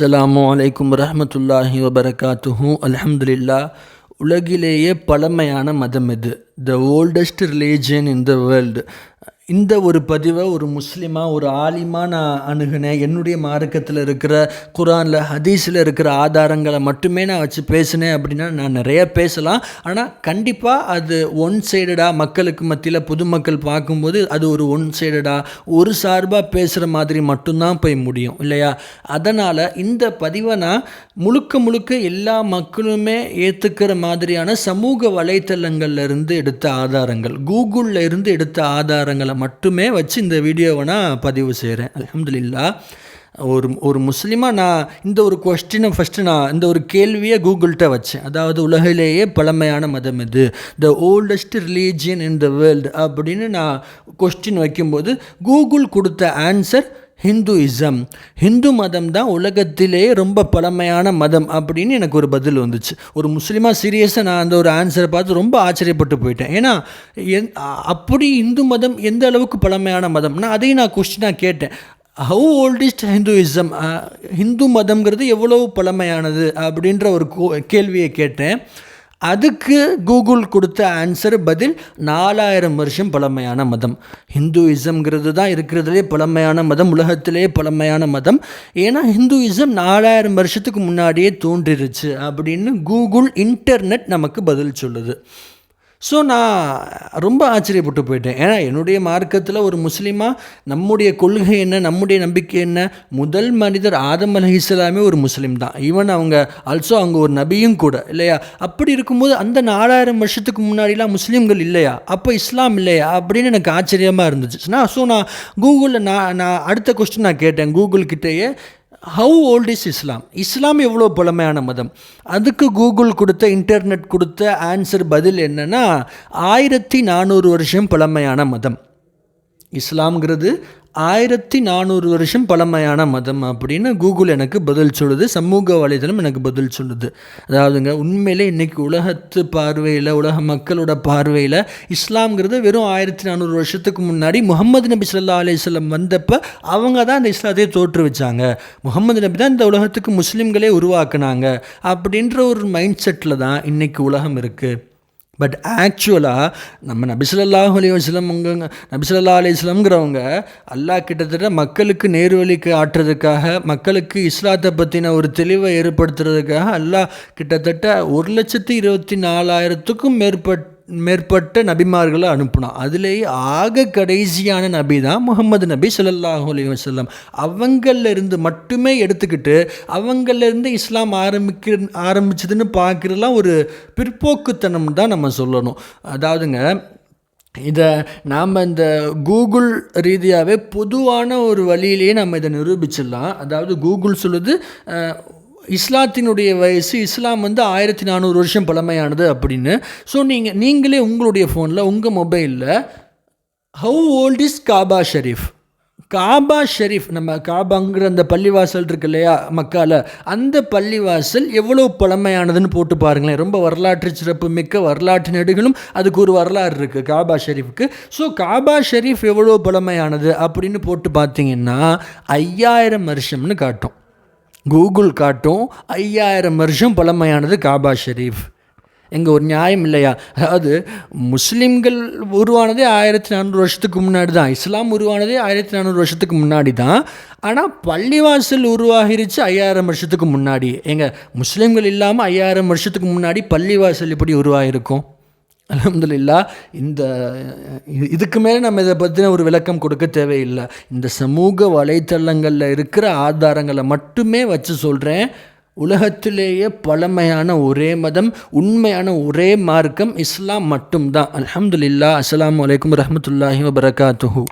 அஸ்ஸலாமு அலைக்கும் ரஹமத்துல்லாஹி வபரகாத்துஹூ. அலமதுல்லா உலகிலேயே பழமையான மதம் இது. The oldest religion in the world இந்த ஒரு பதிவை ஒரு முஸ்லீமாக ஒரு ஆலிமாக நான் அணுகினேன் என்னுடைய மார்க்கத்தில் இருக்கிற குரானில் ஹதீஸில் இருக்கிற ஆதாரங்களை மட்டுமே நான் வச்சு பேசினேன் அப்படின்னா நான் நிறைய பேசலாம். ஆனால் கண்டிப்பாக அது ஒன் சைடடாக மக்களுக்கு மத்தியில் பொதுமக்கள் பார்க்கும்போது அது ஒரு ஒன் சைடடாக ஒரு சார்பாக பேசுகிற மாதிரி மட்டும்தான் போய் முடியும் இல்லையா? அதனால் இந்த பதிவை நான் முழுக்க முழுக்க எல்லா மக்களுமே ஏற்றுக்கிற மாதிரியான சமூக வலைத்தளங்கள்ல இருந்து எடுத்த ஆதாரங்கள் கூகுளில் இருந்து எடுத்த ஆதாரங்களை மட்டுமே வச்சு இந்த வீடியோவை நான் பதிவு செய்கிறேன். அலமதுல்லா ஒரு ஒரு முஸ்லீமாக நான் இந்த ஒரு கொஸ்டினை ஃபஸ்ட்டு நான் இந்த ஒரு கேள்வியை கூகுள்கிட்ட வச்சேன். அதாவது உலகிலேயே பழமையான மதம் இது the oldest religion in the world அப்படின்னு நான் கொஸ்டின் வைக்கும்போது கூகுள் கொடுத்த ஆன்சர் ஹிந்துயிசம். ஹிந்து மதம் தான் உலகத்திலே ரொம்ப பழமையான மதம் அப்படின்னு எனக்கு ஒரு பதில் வந்துச்சு. ஒரு முஸ்லீமாக சீரியஸாக நான் அந்த ஒரு ஆன்சரை பார்த்து ரொம்ப ஆச்சரியப்பட்டு போயிட்டேன். ஏன்னா என் அப்படி இந்து மதம் எந்த அளவுக்கு பழமையான மதம்னா அதையும் நான் கொஸ்டினாக கேட்டேன். ஹவு ஓல்டஸ்ட் ஹிந்துயிசம் ஹிந்து மதம்ங்கிறது எவ்வளோ பழமையானது? அப்படின்ற ஒரு கேள்வியை கேட்டேன். அதுக்கு கூகுள் கொடுத்த ஆன்சர் பதில் நாலாயிரம் வருஷம் பழமையான மதம். ஹிந்துயிசம்ங்கிறது தான் இருக்கிறதுலே பழமையான மதம் உலகத்திலே பழமையான மதம். ஏன்னா ஹிந்துயிசம் நாலாயிரம் வருஷத்துக்கு முன்னாடியே தோன்றிருச்சு அப்படின்னு கூகுள் இன்டர்நெட் நமக்கு பதில் சொல்லுது. ஸோ நான் ரொம்ப ஆச்சரியப்பட்டு போயிட்டேன். ஏன்னா என்னுடைய மார்க்கத்தில் ஒரு முஸ்லீமாக நம்முடைய கொள்கை என்ன நம்முடைய நம்பிக்கை என்ன? முதல் மனிதர் ஆதம் அலி இஸ்லாமே ஒரு முஸ்லீம் தான். ஈவன் அவங்க ஆல்சோ அவங்க ஒரு நபியும் கூட இல்லையா? அப்படி இருக்கும்போது அந்த நாலாயிரம் வருஷத்துக்கு முன்னாடிலாம் முஸ்லீம்கள் இல்லையா? அப்போ இஸ்லாம் இல்லையா? அப்படின்னு எனக்கு ஆச்சரியமாக இருந்துச்சு. நான் ஸோ நான் கூகுளில் நான் நான் அடுத்த கொஸ்டின் நான் கேட்டேன். கூகுள் கிட்டேயே how old is Islam Islam எவ்வளோ பழமையான மதம்? அதுக்கு கூகுள் கொடுத்த இன்டர்நெட் கொடுத்த ஆன்சர் பதில் என்னென்னா ஆயிரத்தி நானூறு வருஷம் பழமையான மதம். இஸ்லாம்ங்கிறது ஆயிரத்தி நானூறு வருஷம் பழமையான மதம் அப்படின்னு கூகுள் எனக்கு பதில் சொல்லுது சமூக வலைதளம் எனக்கு பதில் சொல்லுது. அதாவதுங்க உண்மையிலே இன்றைக்கி உலகத்து பார்வையில் உலக மக்களோட பார்வையில் இஸ்லாம்ங்கிறது வெறும் ஆயிரத்தி நானூறு வருஷத்துக்கு முன்னாடி முகமது நபி சொல்லா அலிஸ்லம் வந்தப்போ அவங்க தான் இந்த இஸ்லாத்தையே தோற்றுவிச்சாங்க. முகமது நபி தான் இந்த உலகத்துக்கு முஸ்லீம்களே உருவாக்குனாங்க அப்படின்ற ஒரு மைண்ட் செட்டில் தான் இன்றைக்கி உலகம் இருக்குது பட் ஆக்சுவலாக நம்ம நபிசுலல்லாஹ் அலி வஸ்லம் உங்க நபிசுல்லா அலிஸ்லம்ங்கிறவங்க அல்லாஹ் கிட்டத்தட்ட மக்களுக்கு நேர்வழிக்கு ஆட்டுறதுக்காக மக்களுக்கு இஸ்லாத்தை பற்றின ஒரு தெளிவை ஏற்படுத்துறதுக்காக அல்லாஹ் கிட்டத்தட்ட ஒரு லட்சத்தி இருபத்தி நாலாயிரத்துக்கும் மேற்பட்ட மேற்பட்ட நபிமார்களை அனுப்பினான். அதுலேயே ஆக கடைசியான நபி தான் முகமது நபி சொல்லல்லாஹு அலி வசல்லம் அவங்களிருந்து மட்டுமே எடுத்துக்கிட்டு அவங்களிருந்து இஸ்லாம் ஆரம்பிக்க ஆரம்பிச்சதுன்னு பார்க்குறதுலாம் ஒரு பிற்போக்குத்தனம் தான் நம்ம சொல்லணும். அதாவதுங்க இதை நாம் இந்த கூகுள் ரீதியாகவே பொதுவான ஒரு வழியிலேயே நம்ம இதை நிரூபிச்சிடலாம். அதாவது கூகுள் சொல்லுது இஸ்லாத்தினுடைய வயசு இஸ்லாம் வந்து ஆயிரத்தி நானூறு வருஷம் பழமையானது அப்படின்னு. ஸோ நீங்கள் நீங்களே உங்களுடைய ஃபோனில் உங்கள் மொபைலில் how old is Kaaba Sharif Kaaba Sharif நம்ம காபாங்கிற அந்த பள்ளிவாசல் இருக்கு இல்லையா மக்கால அந்த பள்ளிவாசல் எவ்வளோ பழமையானதுன்னு போட்டு பாருங்களேன். ரொம்ப வரலாற்று சிறப்பு மிக்க வரலாற்று நெடுகளும் அதுக்கு ஒரு வரலாறு இருக்குது காபா ஷெரீஃப்க்கு ஸோ காபா ஷெரீஃப் எவ்வளோ பழமையானது அப்படின்னு போட்டு பார்த்தீங்கன்னா ஐயாயிரம் வருஷம்னு காட்டும். கூகுள் காட்டும் ஐயாயிரம் வருஷம் பழமையானது காபா ஷெரீஃப். எங்கள் ஒரு நியாயம் இல்லையா? அதாவது முஸ்லீம்கள் உருவானதே ஆயிரத்தி நானூறு வருஷத்துக்கு முன்னாடி தான். இஸ்லாம் உருவானதே ஆயிரத்தி நானூறு வருஷத்துக்கு முன்னாடி தான். ஆனால் பள்ளிவாசல் உருவாகிருச்சு ஐயாயிரம் வருஷத்துக்கு முன்னாடி. எங்கள் முஸ்லீம்கள் இல்லாமல் ஐயாயிரம் வருஷத்துக்கு முன்னாடி பள்ளிவாசல் எப்படி உருவாகிருக்கும். அலமதுல்லா இந்த இதுக்கு மேலே நம்ம இதை பற்றின ஒரு விளக்கம் கொடுக்க தேவையில்லை. இந்த சமூக வலைத்தளங்களில் இருக்கிற ஆதாரங்களை மட்டுமே வச்சு சொல்கிறேன் உலகத்திலேயே பழமையான ஒரே மதம் உண்மையான ஒரே மார்க்கம் இஸ்லாம் மட்டும்தான். அலமதுல்லா அஸ்லாம் வலைக்கம் வரமத்துல்லாஹி வபரகாத்துஹூ.